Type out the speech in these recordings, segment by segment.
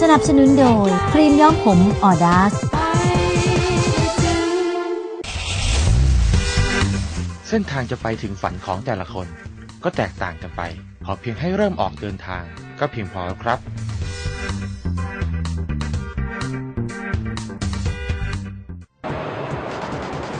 สนับสนุนโดย ครีมย้อมผมออดาสเส้นทางจะไปถึงฝันของแต่ละคน ก็แตกต่างกันไปพอเพียงให้เริ่มออกเดินทาง ก็เพียงพอแล้วครับ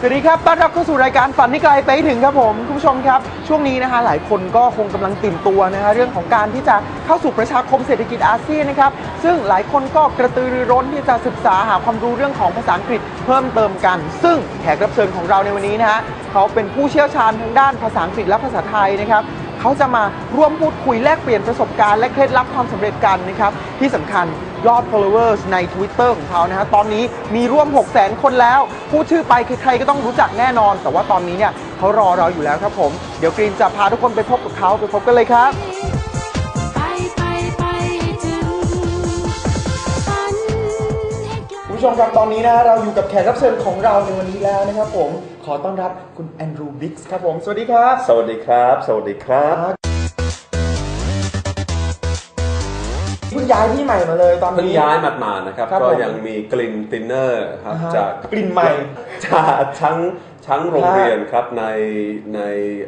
วัสดีครับต้อนรับเข้าสู่รายการฝันที่ไกลไปถึงครับผมคุณผู้ชมครับ ช่วงนี้นะคะหลายคนก็คงกำลังตื่นตัวนะคะเรื่องของการที่จะเข้าสู่ประชาคมเศรษฐกิจอาเซียนนะครับซึ่งหลายคนก็กระตือรือร้นที่จะศึกษาหาความรู้เรื่องของภาษาอังกฤษเพิ่มเติมกัน ซึ่งแขกรับเชิญของเราในวันนี้นะฮะเขาเป็นผู้เชี่ยวชาญทางด้านภาษาอังกฤษและภาษาไทยนะครับ เขาจะมาร่วมพูดคุยแลกเปลี่ยนประสบการณ์และเคล็ดลับความสำเร็จกันนะครับ ที่สำคัญยอด followers ใน Twitter ของเขานะฮะตอนนี้มีร่วม 6 0 0 0 0 0คนแล้ว พูดชื่อไปใครๆก็ต้องรู้จักแน่นอน แต่ว่าตอนนี้เนี่ยเขารอเราอยู่แล้วครับผม เดี๋ยวกรีนจะพาทุกคนไปพบกับเขาไปพบกันเลยครับ ผู้ชมครับตอนนี้นะเราอยู่กับแขกรับเชิญของเราในวันนี้แล้วนะครับผมขอต้อนรับคุณแอนดรูบิ๊กส์ครับผม สวัสดีครับ สวัสดีครับ สวัสดีครับเพิ่งย้ายที่ใหม่มาเลยตอนเพิ่งนี้ย้ายมามานะครับ ครับก็ผมยังมีกลิ่นตินเนอร์ครับอ่าฮะจากกลิ่นใหม่จากทั้งทั้งโรงฮะเรียนครับในใน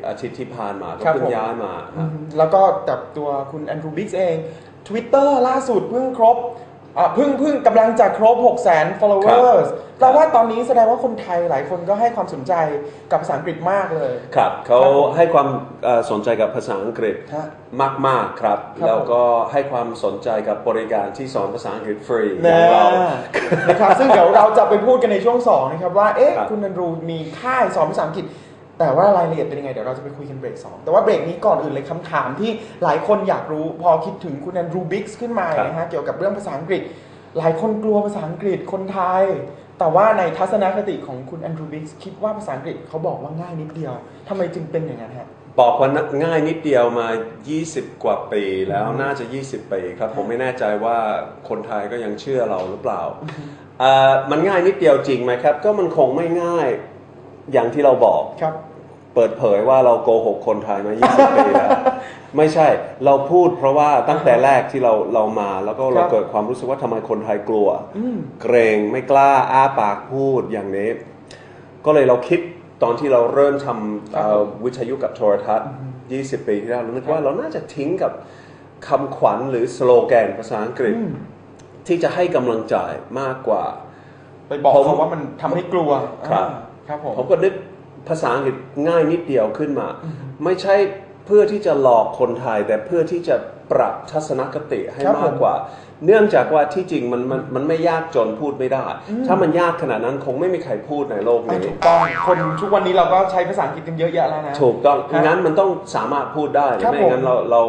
อาทิตย์ที่ผ่านมาก็ครับเพิ่ผงม ย้ายมาครับแล้วก็กับตัวคุณแอนดรูบิ๊กส์เอง Twitter ล่าสุดเพิ่งครบ อะเพิ่งเพิ่งกำลังจะครบ6 0 0 0 0 0 followers แปลว่าตอนนี้แสดงว่าคนไทยหลายคนก็ให้ความสนใจกับภาษาอังกฤษมากเลย ครับเขาครับผมให้ความเอ่อสนใจกับภาษาอังกฤษฮะมาก ๆ ครับ ครับ แล้วก็ให้ความสนใจกับบริการที่สอนภาษาอังกฤษฟรีอนะย่างเรา นะครับซึ่งเดี๋ยวเราจะไปพูดกันในช่วง2นะครับว่าเอ๊ะครับ คุณแอนดรูมีค่ายสอนภาษาอังกฤษ แต่ว่ารายละเอียดเป็นยังไงเดี๋ยวเราจะไปคุยกันเบรกสองแต่ว่าเบรกนี้ก่อนอื่นเลยคำถามที่หลายคนอยากรู้พอคิดถึงคุณแอนดรูบิ๊กส์ขึ้นมาครับนะฮะเกี่ยวกับเรื่องภาษาอังกฤษ หลายคนกลัวภาษาอังกฤษคนไทย แต่ว่าในทัศนคติของคุณแอนดรูบิ๊กส์คิดว่าภาษาอังกฤษเขาบอกว่าง่ายนิดเดียวทำไมจึงเป็นอย่างนั้นฮะบอกว่าง่ายนิดเดียวมา 20 กว่าปีแล้วน่าจะ 20 ปีครับ ผมไม่แน่ใจว่าคนไทยก็ยังเชื่อเราหรือเปล่าเอ่อมันง่ายนิดเดียวจริงไหมครับ ก็มันคงไม่ง่าย อย่างที่เราบอกครับ เปิดเผยว่าเราโกหกคนไทยมา 20 ปีแล้ว ไม่ใช่เราพูดเพราะว่าตั้งแต่แรกที่เราเรามาแล้วก็เราครับ เกิดความรู้สึกว่าทำไมคนไทยกลัว อืม เกรงไม่กล้าอ้าปากพูดอย่างนี้ ก็เลยเราคิดตอนที่เราเริ่มทำครับเอ่อวิทยุกับโทรทัศน์ 20 ปีที่แล้วเรานึกว่าเราน่าจะทิ้งกับคำขวัญหรือสโลแกนภาษาอังกฤษ อืม ที่จะให้กำลังใจมากกว่า ไปบอกผม เขาว่ามันทำให้กลัวครับ อ่า ครับผมผมก็นึกภาษาอังกฤษง่ายนิดเดียวขึ้นมา ไม่ใช่เพื่อที่จะหลอกคนไทย แต่เพื่อที่จะปรับทัศนคติให้ครับผมมากกว่า เนื่องจากว่าที่จริงมันมันมันไม่ยากจนพูดไม่ได้ ถ้ามันยากขนาดนั้นคงไม่มีใครพูดในโลกอะนี้ถูกต้องคนทุกวันนี้เราก็ใช้ภาษาอังกฤษกันเยอะแยะแล้วนะถูกต้องฮะงั้นมันต้องสามารถพูดได้ครับไม่ผมงั้นเราเรา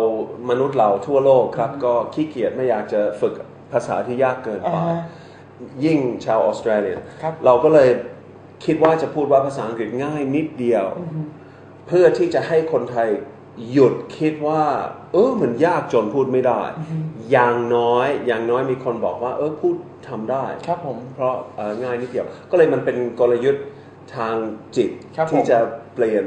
มนุษย์เราทั่วโลกครับ ก็ขี้เกียจไม่อยากจะฝึกภาษาที่ยากเกินอ่าไปฮะยิ่งชาวออสเตรเลียครับเราก็เลย คิดว่าจะพูดว่าภาษาอังกฤษง่ายนิดเดียว เพื่อที่จะให้คนไทยหยุดคิดว่า เออมันยากจนพูดไม่ได้ อย่างน้อยอย่างน้อยมีคนบอกว่า เออพูดทำได้ ครับผมเพราะเอ่อง่ายนิดเดียว ก็เลยมันเป็นกลยุทธ์ทางจิตครับผมที่จะเปลี่ยน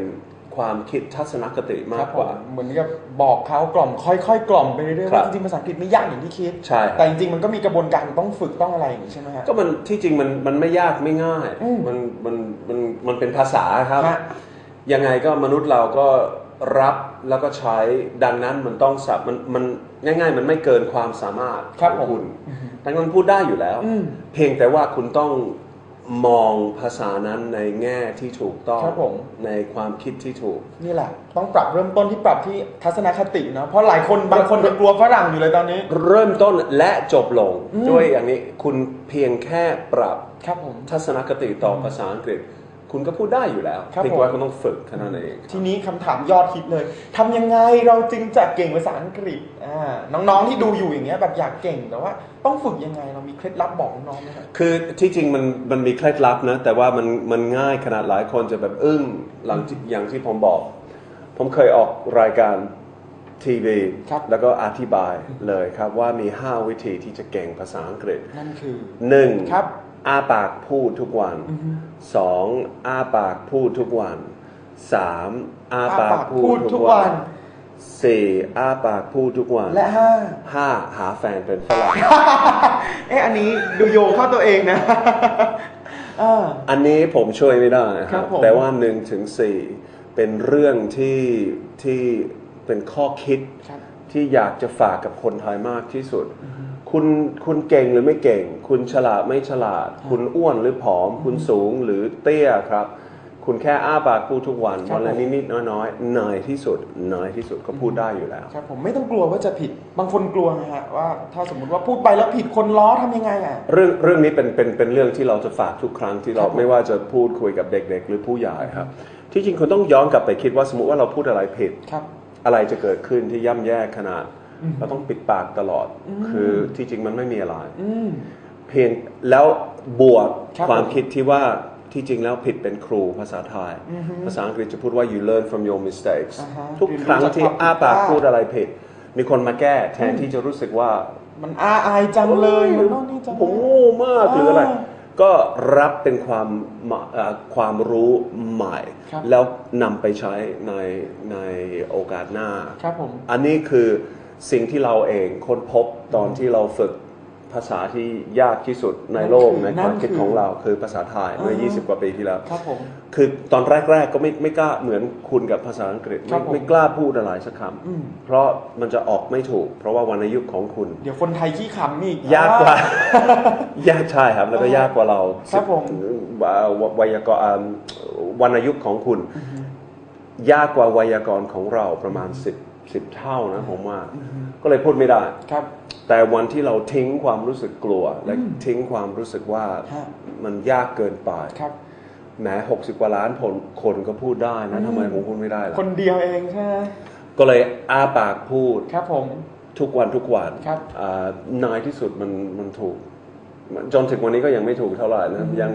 ความคิดทัศนคติคมารักบกว่าผมเหมือนกับบอกเขากล่อม ค่อยๆ กล่อมไปเรื่อยๆครัว่าบจริงๆภาษาอังกฤษไม่ยากอย่างที่คิดใช่แต่จริงๆมันก็มีกระบวนการต้องฝึกต้องอะไรอย่างนี้ใช่ไหมฮะก็มันที่จริงมันมันไม่ยากไม่ง่ายอืมมันมันมันมันเป็นภาษาครับฮะยังไงก็มนุษย์เราก็รับแล้วก็ใช้ดังนั้นมันต้องสับมันมันง่าย ๆ มันไม่เกินความสามารถครับของผมคุณดังนั้นพูดได้อยู่แล้วอืมเพียงแต่ว่าคุณต้อง มองภาษานั้นในแง่ที่ถูกต้องครับผม ในความคิดที่ถูก นี่แหละ ต้องปรับเริ่มต้นที่ปรับที่ทัศนคติเนาะเพราะหลายคนบางคนยังกลัวฝรั่งอยู่เลยตอนนี้ เริ่มต้นและจบลงอืมด้วยอย่างนี้คุณเพียงแค่ปรับครับผม ทัศนคติต่อภาษาอังกฤษ คุณก็พูดได้อยู่แล้วครับเพียงผมว่าคุณต้องฝึกแค่นั้นเองทีนี้คำถามยอดฮิตเลยทำยังไงเราจึงจะเก่งภาษาอังกฤษอ่าน้องๆที่ดูอยู่อย่างเงี้ยแบบอยากเก่งแต่ว่าต้องฝึกยังไงเรามีเคล็ดลับบอกน้องๆไหมครับ คือที่จริงมันมันมีเคล็ดลับนะ แต่ว่ามันมันง่ายขนาดหลายคนจะแบบอึ้งหลังที่อย่างที่ผมบอก ผมเคยออกรายการทีวี ครับ แล้วก็อธิบายเลยครับว่ามี 5 วิธีที่จะเก่งภาษาอังกฤษนั่นคือหนึ่ง ครับ อ้าปากพูดทุกวันสองอ้าปากพูดทุกวันสามอ้าปากพูดทุกวันสี่อ้าปากพูดทุกวัน และห้าห้าหาแฟนเป็นฝรั่งเอ๊ะอันนี้ดูโยงเข้าตัวเองนะอ่าอันนี้ผมช่วยไม่ได้คครัรับบผมแต่ว่าหนึ่งถึงสี่เป็นเรื่องที่ที่เป็นข้อคิดครับที่อยากจะฝากกับคนไทยมากที่สุด คุณคุณเก่งหรือไม่เก่ง คุณฉลาดไม่ฉลาด คุณอ้วนหรือผอม คุณสูงหรือเตี้ยครับ คุณแค่อ้าปากพูดทุกวันครับวันละผม นิดๆน้อยๆน้อยที่สุดน้อยที่สุดก็พูดได้อยู่แล้ว ครับผมไม่ต้องกลัวว่าจะผิดบางคนกลัวนะฮะว่าถ้าสมมุติว่าพูดไปแล้วผิดคนล้อทำยังไงอะ เรื่องเรื่องนี้เป็นเป็นเป็นเรื่องที่เราจะฝากทุกครั้งที่เราครับผม ไม่ว่าจะพูดคุยกับเด็ก ๆ หรือผู้ใหญ่ครับ ที่จริงคุณต้องย้อนกลับไปคิดว่าสมมติว่าเราพูดอะไรผิด ครับ อะไรจะเกิดขึ้นที่ย่ำแย่ขนาดอืม เราต้องปิดปากตลอดอืมคือที่จริงมันไม่มีอะไรอืมเพียงแล้วบวกครับความผมคิดที่ว่าที่จริงแล้วผิดเป็นครูภาษาไทยอือฮึภาษาอังกฤษจะพูดว่า you learn from your mistakes อ่าฮะทุกครั้งเรียนรู้จากที่ความผิดอ้าปากพลาดพูดอะไรผิด มีคนมาแก้แทนที่จะรู้สึกว่า มันอาอายจังเลยมันโน่นนี่จังผมโง่มากหรืออะไรอ่าก็รับเป็นความมาเอ่อความรู้ใหม่ครับแล้วนำไปใช้ในในโอกาสหน้าครับผมอันนี้คือ สิ่งที่เราเองค้นพบตอนที่เราฝึกภาษาที่ยากที่สุดในโลกนั่ในนคือความคิดนั่นคือของเราคือภาษาไทยเมื่ออ่าฮะ20 กว่าปีที่แล้วครับผมคือตอนแรก ๆ ก็ไม่ไม่กล้าเหมือนคุณกับภาษาอังกฤษครัไม่บผมไม่กล้าพูดอะไรสักคอืมำเพราะมันจะออกไม่ถูก เพราะว่าวรรณยุกต์ของคุณ เดี๋ยวคนไทยขี้ขำอีกยากกว่าอ่ยากใช่ครับแล้วก็ยากกว่าเราครับผมเอ่อไวยากรณ์เอิ่มวรรณยุกต์ของคุณ ยากกว่าไวยากรณ์ของเราประมาณสิบ สิบเท่านะผมว่า ก็เลยพูดไม่ได้ ครับ แต่วันที่เราทิ้งความรู้สึกกลัว และทิ้งความรู้สึกว่าฮะมันยากเกินไปครับแหมหกสิบกว่าล้านคนคนก็พูดได้นะทำไมผมพูดไม่ได้ล่ะคนเดียวเองใช่ไหมก็เลยอ้าปากพูดครับผมทุกวันทุกวันครับอ่านายที่สุดมันมันถูก จนถึงวันนี้ก็ยังไม่ถูกเท่าไหร่นะยัง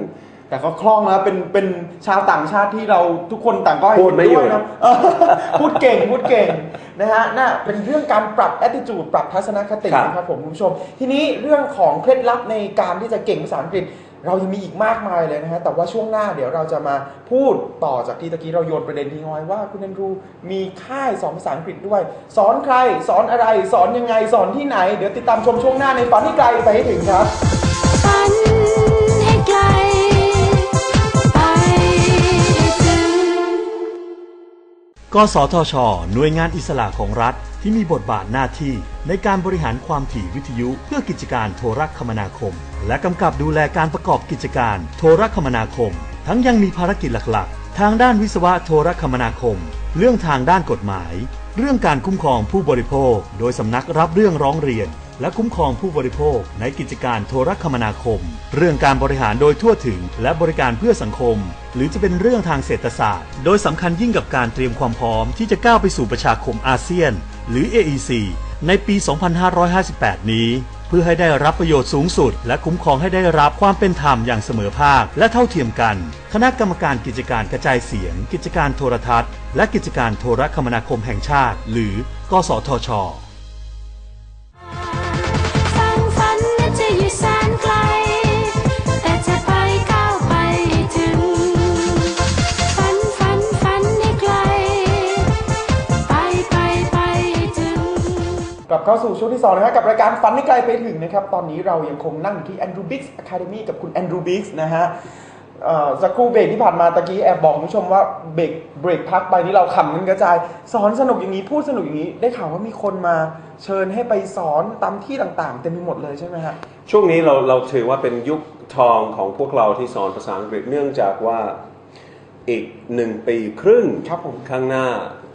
แต่ก็คล่องนะเป็นเป็นชาวต่างชาติที่เราทุกคนต่างก็ให้พูดไม่เห็นด้วยหยุดนะเออพูดเก่งพูดเก่งนะฮะน่าเป็นเรื่องการปรับ attitude ปรับทัศนคตินะครับผมคุณผู้ชม ทีนี้เรื่องของเคล็ดลับในการที่จะเก่งภาษาอังกฤษ เรายังมีอีกมากมายเลยนะฮะแต่ว่าช่วงหน้าเดี๋ยวเราจะมาพูดต่อจากที่ตะกี้เราโยนประเด็นทิ้งเอาไว้ว่าคุณแอนดรูมีค่ายสอนภาษาอังกฤษด้วย สอนใคร สอนอะไร สอนยังไงสอนที่ไหน เดี๋ยวติดตามชมช่วงหน้าในฝันที่ไกลไปให้ถึงครับ ฝัน กสทช หน่วยงานอิสระของรัฐที่มีบทบาทหน้าที่ในการบริหารความถี่วิทยุเพื่อกิจการโทรคมนาคม และกำกับดูแลการประกอบกิจการโทรคมนาคม ทั้งยังมีภารกิจหลักๆ ทางด้านวิศวะโทรคมนาคม เรื่องทางด้านกฎหมาย เรื่องการคุ้มครองผู้บริโภค โดยสำนักรับเรื่องร้องเรียน และคุ้มครองผู้บริโภคในกิจการโทรคมนาคม เรื่องการบริหารโดยทั่วถึง และบริการเพื่อสังคม หรือจะเป็นเรื่องทางเศรษฐศาสตร์ โดยสำคัญยิ่งกับการเตรียมความพร้อมที่จะก้าวไปสู่ประชาคมอาเซียน หรือ AEC ในปี 2558 นี้ เพื่อให้ได้รับประโยชน์สูงสุด และคุ้มครองให้ได้รับความเป็นธรรมอย่างเสมอภาค และเท่าเทียมกัน คณะกรรมการกิจการกระจายเสียง กิจการโทรทัศน์ และกิจการโทรคมนาคมแห่งชาติ หรือ กสทช ลับเข้าสู่ช่วงที่2นะครับกับรายการฝันให้ไกลไปถึงนะครับ ตอนนี้เรายังคงนั่งอยู่ที่ Andrew Biggs Academy กับคุณ Andrew Biggs นะฮะเอ่อสักครู่เบรกที่ผ่านมาตะกี้แอบบอกคุณผู้ชมว่าเบรกเบรกพักไปนี่เราขำกันกระจาย สอนสนุกอย่างนี้พูดสนุกอย่างนี้ ได้ข่าวว่ามีคนมาเชิญให้ไปสอนตามที่ต่างๆเต็มไปหมดเลยใช่ไหมฮะช่วงนี้เราเราถือว่าเป็นยุคทองของพวกเราที่สอนภาษาอังกฤษเนื่องจากว่าอีกหนึ่งปีครึ่งครับผมข้างหน้า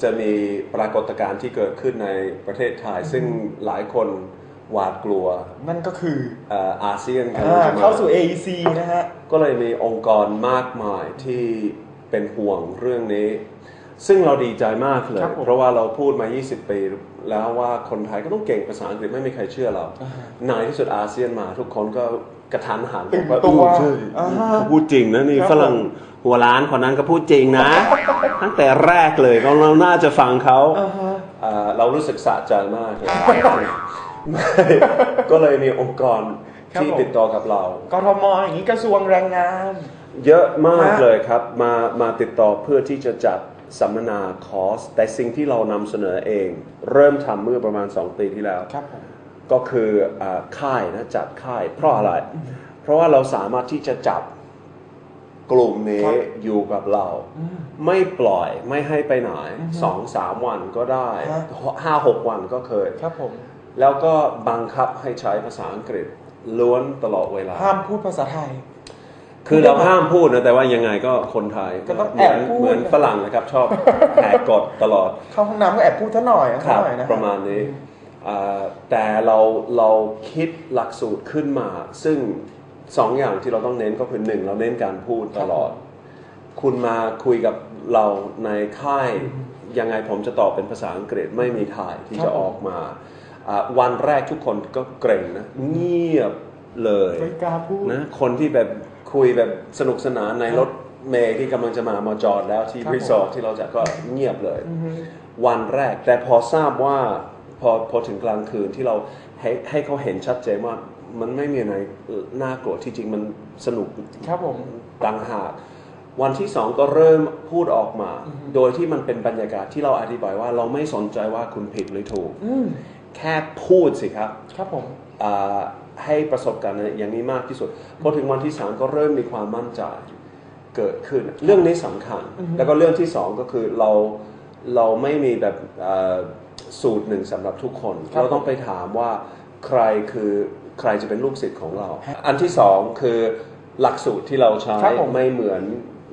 จะมีปรากฏการณ์ที่เกิดขึ้นในประเทศไทย ซึ่งหลายคนหวาดกลัว นั่นก็คือเอ่ออาเซียนอ่าจะมเข้าสู่ AEC นะฮะ ก็เลยมีองค์กรมากมายที่เป็นห่วงเรื่องนี้ ซึ่งเราดีใจมากเลยครับผมเพราะว่าเราพูดมา 20 ปีแล้วว่าคนไทยก็ต้องเก่งภาษาอังกฤษไม่มีใครเชื่อเราในที่สุดอาเซียนมาทุกคนก็กระทันหันตื่นบอกาตัวเออใช่อ่าฮะเขาพูดจริงนะนี่ครับฝรั่ง หัวล้านคนนั้นก็พูดจริงนะ ตั้งแต่แรกเลยก็เราน่าจะฟังเขาอ่าฮะเอ่อเรารู้สึกสะใจมากเลยไม่ก็เลยมีองค์กรครับที่ผมติดต่อกับเรา กทมอย่างนี้กระทรวงแรงงาน เยอะมากฮะเลยครับมามาติดต่อเพื่อที่จะจัดสัมมนาคอร์ส แต่สิ่งที่เรานำเสนอเอง เริ่มทำเมื่อประมาณ 2 ปีที่แล้ว ครับผมก็คืออาค่ายนะจัดค่าย เพราะอะไร เพราะว่าเราสามารถที่จะจับ กลุ่มนี้ครับอยู่กับเรา ไม่ปล่อยไม่ให้ไปไหนสองสามวันก็ได้ฮะห้าหกวันก็เคยครับผมแล้วก็บังคับให้ใช้ภาษาอังกฤษ ล้วนตลอดเวลา ห้ามพูดภาษาไทย คือเราห้ามพูดนะแต่ว่ายังไงก็คนไทยก็ต้องเหมืนแอบพูดเหมือนฝรั่งนะครับ ชอบแหกกฎตลอด เข้าห้องน้ำก็แอบพูดซะหน่อยครับซะหน่อยนะฮประมาณนี้อ่าแต่เราเราคิดหลักสูตรขึ้นมา ซึ่ง สองอย่างที่เราต้องเน้นก็คือหนึ่งเราเน้นการพูดตลอด คุณมาคุยกับเราในค่ายยังไงผมจะตอบเป็นภาษาอังกฤษไม่มีทางที่ครับจะออกมาอ่าวันแรกทุกคนก็เกรงนะ เงียบเลยไม่กล้าพูดนะคนที่แบบคุยแบบสนุกสนานในรถเมย์ที่กำลังจะมามาจอดแล้วที่ครับรีสอร์ทที่เราจะก็เงียบเลย วันแรกแต่พอทราบว่าพอพอถึงกลางคืนที่เราให้ให้เขาเห็นชัดเจนว่า มันไม่มีอะไรน่ากลัวที่จริงมันสนุกครับผมต่างหากวันที่สองก็เริ่มพูดออกมา โดยที่มันเป็นบรรยากาศที่เราอธิบายว่าเราไม่สนใจว่าคุณผิดหรือถูกอืมแค่พูดสิครับ ครับผมอ่าให้ประสบการณ์อย่างนี้มากที่สุดพอถึงวันที่สามก็เริ่มมีความมั่นใจเกิดขึ้น เรื่องนี้สำคัญ แล้วก็เรื่องที่สองก็คือเราเราไม่มีแบบอ่าสูตรหนึ่งสำหรับทุกคนครับเราต้องไปถามว่าใครคือ ใครจะเป็นลูกศิษย์ของเรา อันที่สองคือหลักสูตรที่เราใช้ครับผมไม่เหมือน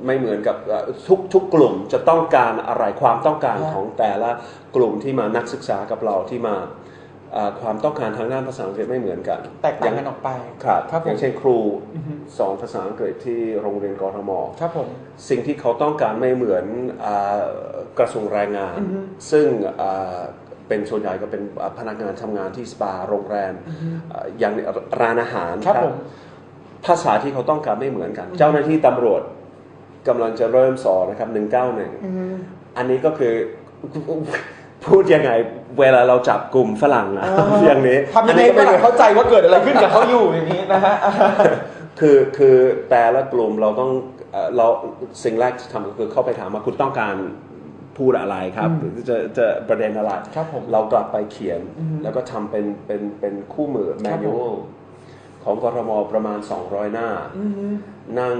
ไม่เหมือนกับเอ่อทุกทุกกลุ่มจะต้องการอะไรความต้องการครับของแต่ละกลุ่มที่มานักศึกษากับเราที่มาอ่าความต้องการทางด้านภาษาอังกฤษไม่เหมือนกัน แตกต่างกันออกไปครับครับผอมย่างเช่นครูสอนภาษาอังกฤษที่โรงเรียนกรทมครับผมสิ่งที่เขาต้องการไม่เหมือนอากระทรวงแรงงานอือฮึซึ่งอ่า เป็นส่วนใหญ่ก็เป็นอ่าพนักงานทำงานที่สปาโรงแรมอ่าอย่างร้านอาหารครับผมภาษาที่เขาต้องการไม่เหมือนกัน เจ้าหน้าที่ตำรวจกำลังจะเริ่มสอนนะครับ191อันนี้ก็คือพูดยังไงเวลาเราจับกลุ่มฝรั่งนะอย่างนี้ทำยังไงอันนี้ก็ก็ไม่ไม่เข้าใจว่าเกิดอะไรขึ้นกับเขาอยู่อย่างนี้นะฮะคือคือแต่ละกลุ่มเราต้องเอ่อเราสิ่งแรกที่ทำก็คือเข้าไปถามว่าคุณต้องการ พูดอะไรครับหรือจะจะประเด็นอะไรครับผมเรากลับไปเขียน แล้วก็ทำเป็นเป็นเป็นคู่มือครับผม manual ของกรมประมาณ 200 หน้า นั่ง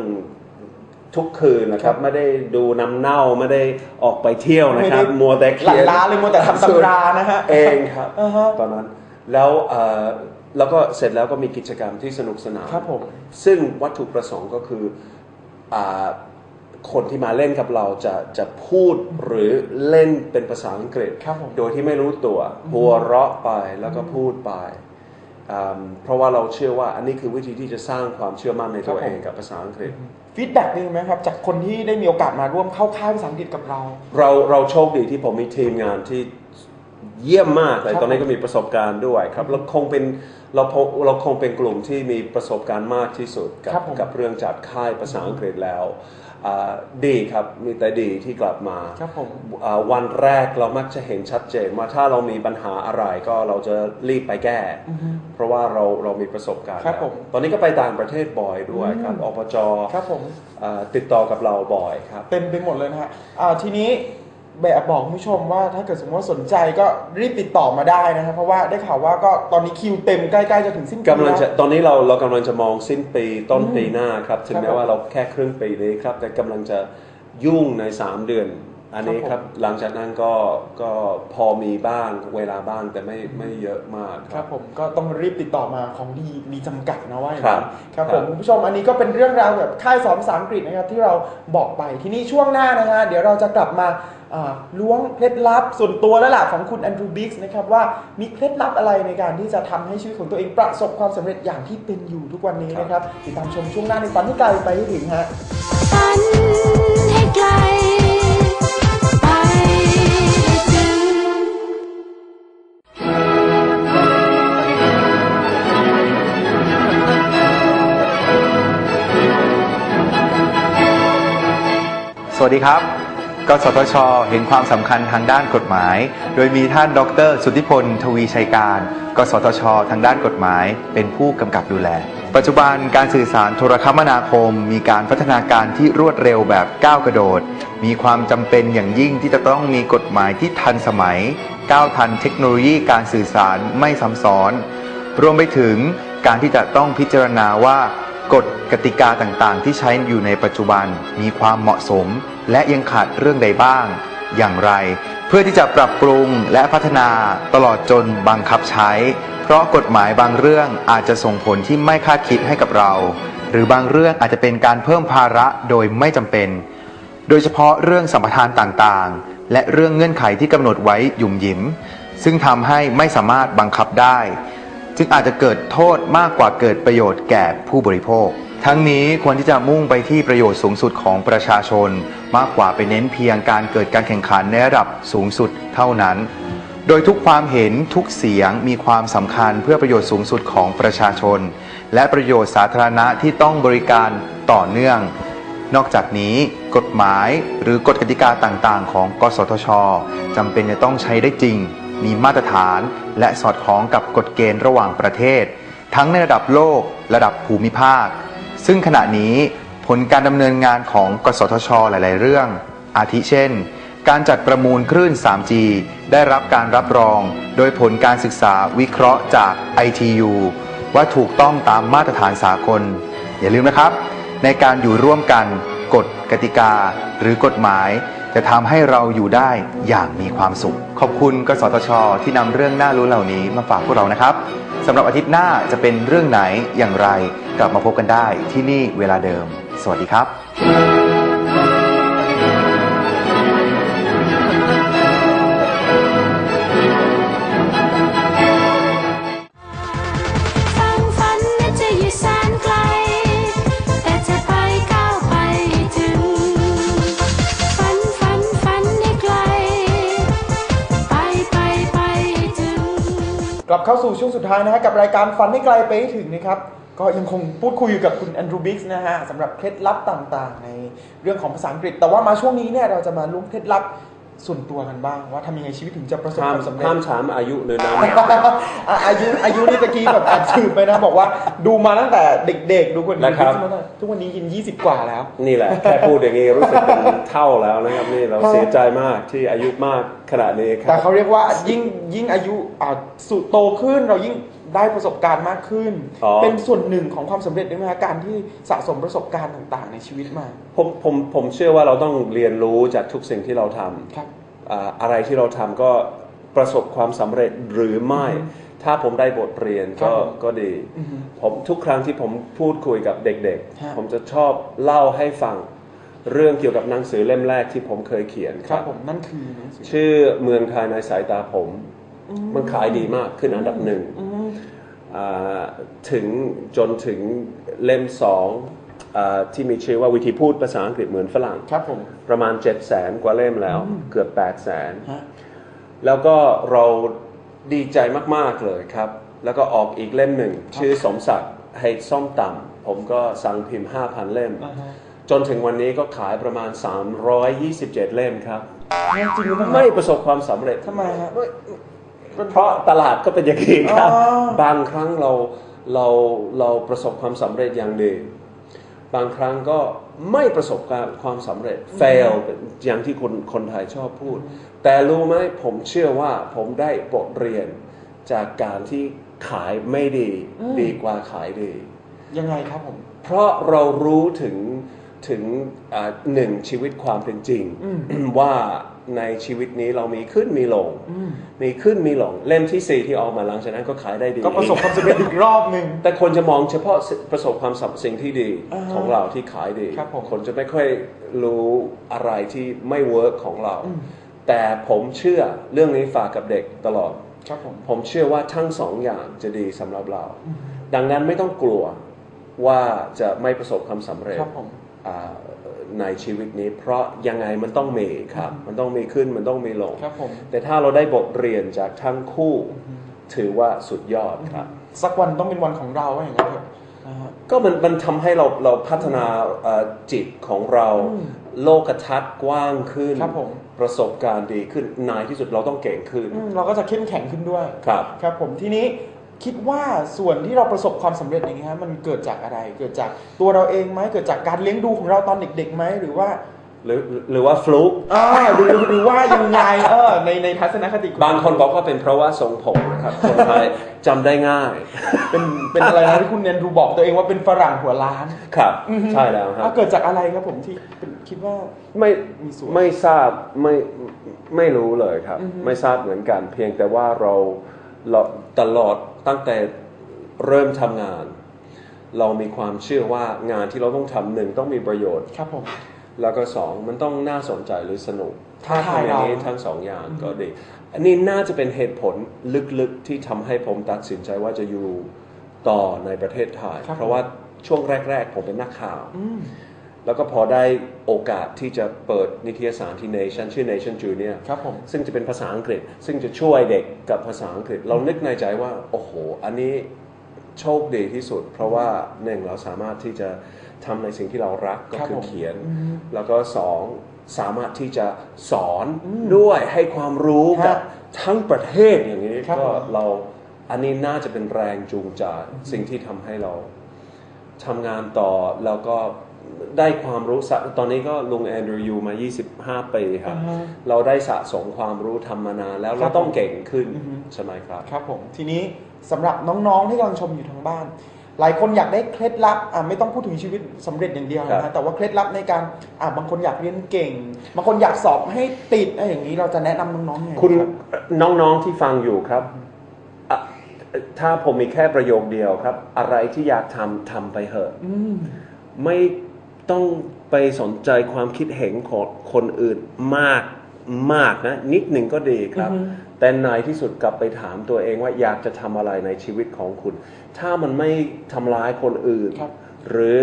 ทุกคืนนะครับ ไม่ได้ดูน้ำเน่า ไม่ได้ออกไปเที่ยวนะครับไม่ได้มัวแต่หลั่เขีนยนล้าเลยมัวแต่ทำตำรานะฮะเองครับอ่าฮะตอนนั้นแล้วเอ่อแล้วก็เสร็จแล้วก็มีกิจกรรมที่สนุกสนานครับผมซึ่งวัตถุประสงค์ก็คืออา คนที่มาเล่นกับเราจะจะพูดหรือเล่นเป็นภาษาอังกฤษ ครับผม โดยที่ไม่รู้ตัวหัวเราะไปแล้วก็พูดไปอ่าเพราะว่าเราเชื่อว่าอันนี้คือวิธีที่จะสร้างความเชื่อมั่นในตัวครับผม เองกับภาษาอังกฤษ ฟีดแบ็กมีไหมครับ จากคนที่ได้มีโอกาสมาร่วมเข้าค่ายภาษาอังกฤษกับเรา เราเราโชคดีที่ผมมีทีมงานที่เยี่ยมมากเลยครับ ตอนนี้ก็มีประสบการณ์ด้วยครับเราคงเป็นเราพบเราคงเป็นกลุ่มที่มีประสบการณ์มากที่สุดกัครับผม กับเรื่องจัดค่ายภาษาอังกฤษแล้วอ่า ดีครับ มีแต่ดีที่กลับมาครับผมอ่าวันแรกเรามักจะเห็นชัดเจนว่าถ้าเรามีปัญหาอะไรก็เราจะรีบไปแก้ เพราะว่าเราเรามีประสบการณ์ครับแล้วผมตอนนี้ก็ไปต่างประเทศบ่อยด้วยครับอปจครับผมอ่าติดต่อกับเราบ่อยครับ เต็มไปหมดเลยนะฮะอ่าทีนี้ แบบบอกคุณผู้ชมว่าถ้าเกิดสมมติว่าสนใจก็รีบติดต่อมาได้นะครับ เพราะว่าได้ข่าวว่าก็ตอนนี้คิวเต็มใกล้ๆจะถึงสิ้นปีกำลังจะแวตอนนี้เราเรากำลังจะมองสิ้นปีต้นปีหน้าครับถึงครับแม้ว่าเราแค่ครึ่งปีนี้ครับ แต่กำลังจะยุ่งใน 3 เดือน อันนี้คครัรับบผมหลังจากนั้นก็ก็พอมีบ้างเวลาบ้างแต่ไม่ไม่เยอะมากครับผมก็ต้องรีบติดต่อมาของดีมีจำกัดนะว่าอย่างครันั้บนครับครับผมคุณผู้ชมอันนี้ก็เป็นเรื่องราวแบบค่ายสอนภาษาอังกฤษนะครับที่เราบอกไปทีนี้ช่วงหน้านะฮะเดี๋ยวเราจะกลับมาอ่า ล้วงเคล็ดลับส่วนตัวแล้วล่ะของคุณแอนดรูบิกส์นะครับว่ามีเคล็ดลับอะไรในการที่จะทำให้ชีวิตของตัวเองประสบความสำเร็จอย่างที่เป็นอยู่ทุกวันนี้นะครับ ติดตามชมช่วงหน้าในฝันที่ไกลไปให้ถึงฮะฝันให้ไกลไปให้ถึงสวัสดีครับ กสทช เห็นความสำคัญทางด้านกฎหมาย โดยมีท่านดร สุทธิพล ทวีชัยการ กสทช ทางด้านกฎหมาย เป็นผู้กำกับดูแล ปัจจุบันการสื่อสารโทรคมนาคม มีการพัฒนาการที่รวดเร็วแบบก้าวกระโดด มีความจำเป็นอย่างยิ่งที่จะต้องมีกฎหมายที่ทันสมัย ก้าวทันเทคโนโลยีการสื่อสารไม่ซ้ำซ้อน รวมไปถึงการที่จะต้องพิจารณาว่า กฎกติกาต่างๆ ที่ใช้อยู่ในปัจจุบันมีความเหมาะสม และยังขาดเรื่องใดบ้าง อย่างไร เพื่อที่จะปรับปรุงและพัฒนาตลอดจนบังคับใช้ เพราะกฎหมายบางเรื่องอาจจะส่งผลที่ไม่คาดคิดให้กับเรา หรือบางเรื่องอาจจะเป็นการเพิ่มภาระโดยไม่จำเป็น โดยเฉพาะเรื่องสัมปทานต่างๆ และเรื่องเงื่อนไขที่กำหนดไว้หยุ่มหยิม ซึ่งทำให้ไม่สามารถบังคับได้ จึงอาจจะเกิดโทษมากกว่าเกิดประโยชน์แก่ผู้บริโภค ทั้งนี้ควรที่จะมุ่งไปที่ประโยชน์สูงสุดของประชาชน มากกว่าไปเน้นเพียงการเกิดการแข่งขันในระดับสูงสุดเท่านั้น โดยทุกความเห็นทุกเสียงมีความสำคัญเพื่อประโยชน์สูงสุดของประชาชน และประโยชน์สาธารณะที่ต้องบริการต่อเนื่อง นอกจากนี้ กฎหมายหรือกฎกติกาต่างๆ ของ กสทชจำเป็นจะต้องใช้ได้จริง มีมาตรฐาน และสอดคล้องกับกฎเกณฑ์ระหว่างประเทศ ทั้งในระดับโลก ระดับภูมิภาค ซึ่งขณะนี้ผลการดำเนินงานของกสทช หลาย ๆ เรื่อง อาทิเช่น การจัดประมูลคลื่น 3G ได้รับการรับรอง โดยผลการศึกษาวิเคราะห์จาก ITU ว่าถูกต้องตามมาตรฐานสากล อย่าลืมนะครับ ในการอยู่ร่วมกันกฎกติกา หรือกฎหมาย จะทำให้เราอยู่ได้อย่างมีความสุข ขอบคุณกสทช ที่นำเรื่องน่ารู้เหล่านี้มาฝากพวกเรานะครับสำหรับอาทิตย์หน้าจะเป็นเรื่องไหนอย่างไร กลับมาพบกันได้ที่นี่เวลาเดิม สวัสดีครับ ลับเข้าสู่ช่วงสุดท้ายนะฮะกับรายการฟันให้ไกลไปให้ถึงนะครับ ก็ยังคงพูดคุยอยู่กับคุณแอนดรูบิกส์นะฮะสำหรับเคล็ดลับต่างๆ ในเรื่องของภาษาอังกฤษ แต่ว่ามาช่วงนี้เนี่ยเราจะมาลุ้นเคล็ดลับ ส่วนตัวกันบ้างว่าทำยังไงชีวิตถึงจะประสบห้าคมวามสำเร็จห้ามถามอายุเลยนะอะอายุอายุนี่ตะกี้แบบแอบสืบไปนะ บอกว่าดูมาตั้งแต่เด็กๆ ดูคนอื่นนะครับ ทุกวันนี้ยิน 20 กว่าแล้ว นี่แหละ แค่พูดอย่างนี้รู้สึกเป็นเท่าแล้วนะครับ นี่เราเสียใจมากที่อายุมากขนาดนี้คแต่รับเขาเรียกว่ายิ่งยิ่งอายุอ่าสุโตขึ้นเรายิ่ง ได้ประสบการณ์มากขึ้น อ๋อ เป็นส่วนหนึ่งของความสำเร็จด้วยไหมฮะการที่สะสมประสบการณ์ต่างๆ ในชีวิตมาผมผมผมเชื่อว่าเราต้องเรียนรู้จากทุกสิ่งที่เราทำ ครับ อ่าอะไรที่เราทำก็ประสบความสำเร็จหรือไม่ ถ้าผมได้บทเรียนครับก็ผมก็ดี อือฮึผมทุกครั้งที่ผมพูดคุยกับเด็กฮะ ๆ ผมจะชอบเล่าให้ฟัง เรื่องเกี่ยวกับหนังสือเล่มแรกที่ผมเคยเขียนคครัรับบ ผมนั่นคือหนังสือชื่อเมืองไทยในสายตาผม มันขายดีมากขึ้นอันดับหนึ่ง อืมอ่า ถึงจนถึงเล่มสองอาที่มีชื่อว่าวิธีพูดภาษาอังกฤษเหมือนฝรั่งครับผมประมาณ 7 0 0แสนกว่าเล่มแล้ว เกือบ 8 0 0แสนฮะแล้วก็เราดีใจมาก ๆ เลยครับ แล้วก็ออกอีกเล่มหนึ่ง ชื่อสมศักดิ์ให้ส้มต่ำผมก็สั่งพิมพ์ 5,000 เล่มอ่าฮะจนถึงวันนี้ก็ขายประมาณ 327 เล่มครับจริงหรือเปล่าไม่ประสบความสำเร็จทำไมฮะ เพราะตลาดก็เป็นอย่างนี้ครับอ๋อบางครั้งเราเราเราประสบความสำเร็จอย่างดีบางครั้งก็ไม่ประสบการความสำเร็จ fail อย่างที่คนคนไทยชอบพูด แต่รู้ไหมผมเชื่อว่าผมได้บทเรียนจากการที่ขายไม่ดีดีกว่าขายดี ยังไงครับผม เพราะเรารู้ถึง ถึงอ่าหนึ่งชีวิตความเป็นจริงอืมว่าในชีวิตนี้เรามีขึ้นมีลงอืมมีขึ้นมีลง เล่มที่สี่ที่ออกมาหลังจากนั้นก็ขายได้ดีก็ประสบความสำเร็จอีกรอบหนึ่งแต่คนจะมองเฉพาะประสบความสำสิ่งที่ดีอ่าฮะของเราที่ขายดีครับผมคนจะไม่ค่อยรู้อะไรที่ไม่เวิร์กของเราอืมแต่ผมเชื่อเรื่องนี้ฝากกับเด็กตลอดครับผมผมเชื่อว่าทั้งสองอย่างจะดีสำหรับเรา ดังนั้นไม่ต้องกลัวว่าจะไม่ประสบความสำเร็จครับผมอ่า ในชีวิตนี้ เพราะยังไงมันต้องมีครับ มันต้องมีขึ้นมันต้องมีลง ครับผมแต่ถ้าเราได้บทเรียนจากทั้งคู่ ถือว่าสุดยอดครับ สักวันต้องเป็นวันของเราว่าอย่างนั้นเถอะนะฮะก็มันมันทำให้เราเราพัฒนาเอ่อจิตของเราอืมโลกทัศน์กว้างขึ้นครับผมประสบการณ์ดีขึ้นนายที่สุดเราต้องเก่งขึ้นอืมเราก็จะเข้มแข็งขึ้นด้วยครับครับผมทีนี้ คิดว่าส่วนที่เราประสบความสำเร็จอย่างนี้ฮะมันเกิดจากอะไร เกิดจากตัวเราเองไหมเกิดจากการเลี้ยงดูของเราตอนเด็กๆไหมหรือว่าหรือหรือว่าฟลุกอ่าหรือหรือว่ายังไงเออในในทัศนคติของบางคนบอกว่าเป็นเพราะว่าทรงผมนะครับคนไทยจำได้ง่าย เป็นเป็นอะไรนะที่คุณเนนรูบอกตัวเองว่าเป็นฝรั่งหัวล้านครับอือฮึใช่แล้วครับอะเกิดจากอะไรครับผมที่เป็นคิดว่าไม่มีส่วนไม่ทราบไม่ไม่รู้เลยครับอือฮึไม่ทราบเหมือนกันเพียงแต่ว่าเราเรา ตลอดตั้งแต่เริ่มทำงาน เรามีความเชื่อว่างานที่เราต้องทำหนึ่งต้องมีประโยชน์ ครับผม แล้วก็สองมันต้องน่าสนใจหรือสนุก ถ้าท้าทายทำอย่างนี้เราทั้งสองอย่างก็ดี อันนี้น่าจะเป็นเหตุผลลึกๆที่ทำให้ผมตัดสินใจว่าจะอยู่ต่อในประเทศไทยครับเพราะว่าช่วงแรก ๆ ผมเป็นนักข่าวอืม แล้วก็พอได้โอกาสที่จะเปิดนิตยสารที่ Nation ชื่อ Nation Junior ครับผม ซึ่งจะเป็นภาษาอังกฤษ ซึ่งจะช่วยเด็กกับภาษาอังกฤษ เรานึกในใจว่า โอ้โห อันนี้โชคดีที่สุด เพราะว่าหนึ่งเราสามารถที่จะทำในสิ่งที่เรารักก็ครับคือผมเขียนอืมแล้วก็สองสามารถที่จะสอนอืมด้วยให้ความรู้ครักับบทั้งประเทศอย่างนี้ครับก็ผมเราอันนี้น่าจะเป็นแรงจูงใจสิ่งที่ทำให้เราทำงานต่อแล้วก็ ได้ความรู้สะตอนนี้ก็ลุงแอนดรูอยู่มา 25 ปีครับ อ่าฮะเราได้สะสมความรู้ทำมานานแล้วครัเราบต้องเก่งขึ้นอือฮึ ใช่ไหมครับ ครับผมทีนี้สำหรับน้องๆที่กำลังชมอยู่ทางบ้าน หลายคนอยากได้เคล็ดลับอะไม่ต้องพูดถึงชีวิตสำเร็จอย่างเดียวครันะฮะบ แต่ว่าเคล็ดลับในการอะบางคนอยากเรียนเก่งบางคนอยากสอบให้ติดอะไรอย่างนี้เราจะแนะนำน้องๆยังไงคุณรับ น้องๆที่ฟังอยู่ครับอะถ้าผมมีแค่ประโยคเดียวครับ อะไรที่อยากทำทำไปเถอะ อืม ไม่ ต้องไปสนใจความคิดเห็นของคนอื่นมากมากนะ นิดหนึ่งก็ดีครับอือฮึแต่ในที่สุดกลับไปถามตัวเองว่าอยากจะทำอะไรในชีวิตของคุณ ถ้ามันไม่ทำร้ายคนอื่นครับหรือ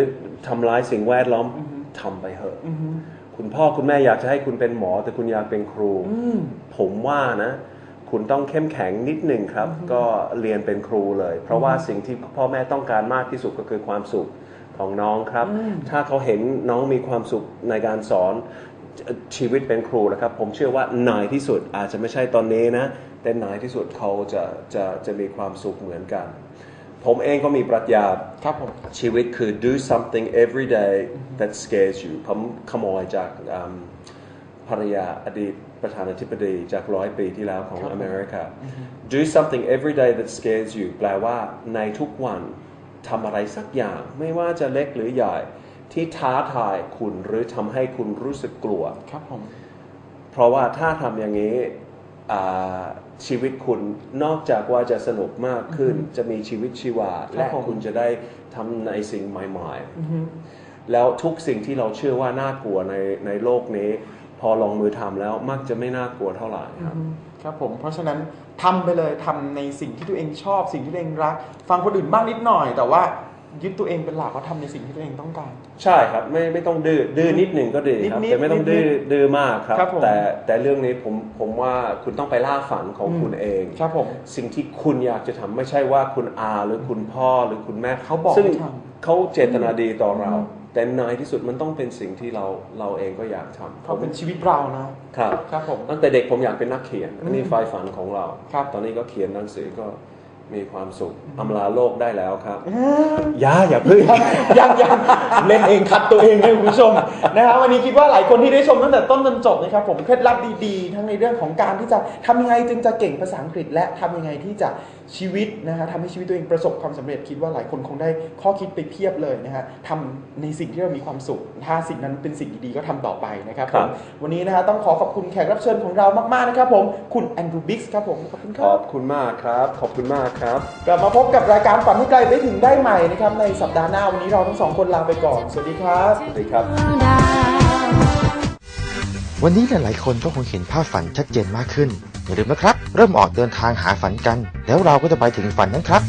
ทำร้ายสิ่งแวดล้อมอือฮึทำไปเถอะอืมคุณพ่อคุณแม่อยากจะให้คุณเป็นหมอ แต่คุณอยากเป็นครูอืมผมว่านะ คุณต้องเข้มแข็งนิดหนึ่งครับ ก็เรียนเป็นครูเลย เพราะว่าสิ่งที่พ่อแม่ต้องการมากที่สุดก็คือความสุข ของน้องครับอืมถ้าเขาเห็นน้องมีความสุขในการสอนเอ่อชีวิตเป็นครูนะครับ ผมเชื่อว่านายที่สุดอาจจะไม่ใช่ตอนนี้นะ แต่นายที่สุดเขาจะจะจะมีความสุขเหมือนกัน ผมเองก็มีปรัชญาครับผมชีวิตคือ do something every day that scares you ผมขโมยจากอืมภรรยาอดีตประธานาธิบดีจากร้อยปีที่แล้วของครับผมอเมริกา do something every day that scares you แปลว่าในทุกวัน ทำอะไรสักอย่างไม่ว่าจะเล็กหรือใหญ่ ที่ท้าทายคุณหรือทำให้คุณรู้สึกกลัว ครับผม เพราะว่าถ้าทำอย่างนี้อ่าชีวิตคุณนอกจากว่าจะสนุกมากขึ้น จะมีชีวิตชีวา และผมคุณจะได้ทำในสิ่งใหม่อือฮึๆแล้วทุกสิ่งที่เราเชื่อว่าน่ากลัวในในโลกนี้ พอลงมือทำแล้วมักจะไม่น่ากลัวเท่าไหร่ครับ ครับผม เพราะฉะนั้นทำไปเลยทำในสิ่งที่ตัวเองชอบ สิ่งที่ตัวเองรัก ฟังคนอื่นบ้างนิดหน่อย แต่ว่ายึดตัวเองเป็นหลักว่าทำในสิ่งที่ตัวเองต้องการ ใช่ครับไม่ไม่ต้องดื้อดื้อนิดหนึ่งก็ดีครับนิดๆแต่ไม่ต้องนิดๆดื้อดื้อมากครับครับผมแต่แต่เรื่องนี้ผมผมว่าคุณต้องไปล่าฝันของคุณเองครับผมสิ่งที่คุณอยากจะทำไม่ใช่ว่าคุณอาหรือคุณพ่อหรือคุณแม่เขาบอกซึ่งให้ทเขาเจตนาดีต่อเราอืม แต่ในที่สุดมันต้องเป็นสิ่งที่เราเราเองก็อยากทำเพราะเป็นชีวิตเรานะครับครับผมตั้งแต่เด็กผมอยากเป็นนักเขียนอันนี้อืมไฟฝันของเราครับตอนนี้ก็เขียนหนังสือก็ มีความสุขอำลาโลกได้แล้วครับ อย่าอย่าเพึ่งยังยังเล่นเองคัดตัวเองเลยคุณผู้ชมนะครับวันนี้คิดว่าหลายคนที่ได้ชมตั้งแต่ต้นจนจบนะครับผมเคล็ดลับดีๆ ทั้งในเรื่องของการที่จะทำยังไงจึงจะเก่งภาษาอังกฤษ และทำยังไงที่จะชีวิตนะฮะทำให้ชีวิตตัวเองประสบความสำเร็จคิดว่าหลายคนคงได้ข้อคิดไปเพียบเลยนะฮะทำในสิ่งที่เรามีความสุข ถ้าสิ่งนั้นเป็นสิ่งดีๆก็ทำต่อไปนะครับผมวันนี้นะฮะต้องขอขอบคุณแขกรับเชิญของเรามากๆนะครับผมคุณแอนดรูบิกส์ครับผมขอบคุณคขรัอบบคุณมากครับขอบคุณมากครับกลับมาพบกับรายการฝันให้ไกลไปถึงได้ใหม่นะครับในสัปดาห์หน้าวันนี้เราทั้งสองคนลาไปก่อน สวัสดีครับ สวัสดีครับดวงดาววันนี้หลายๆคนก็คงเห็นภาพฝันชัดเจนมากขึ้นอย่าลืมนะครับ เริ่มออกเดินทางหาฝันกัน แล้วเราก็จะไปถึงฝันนั้นครับ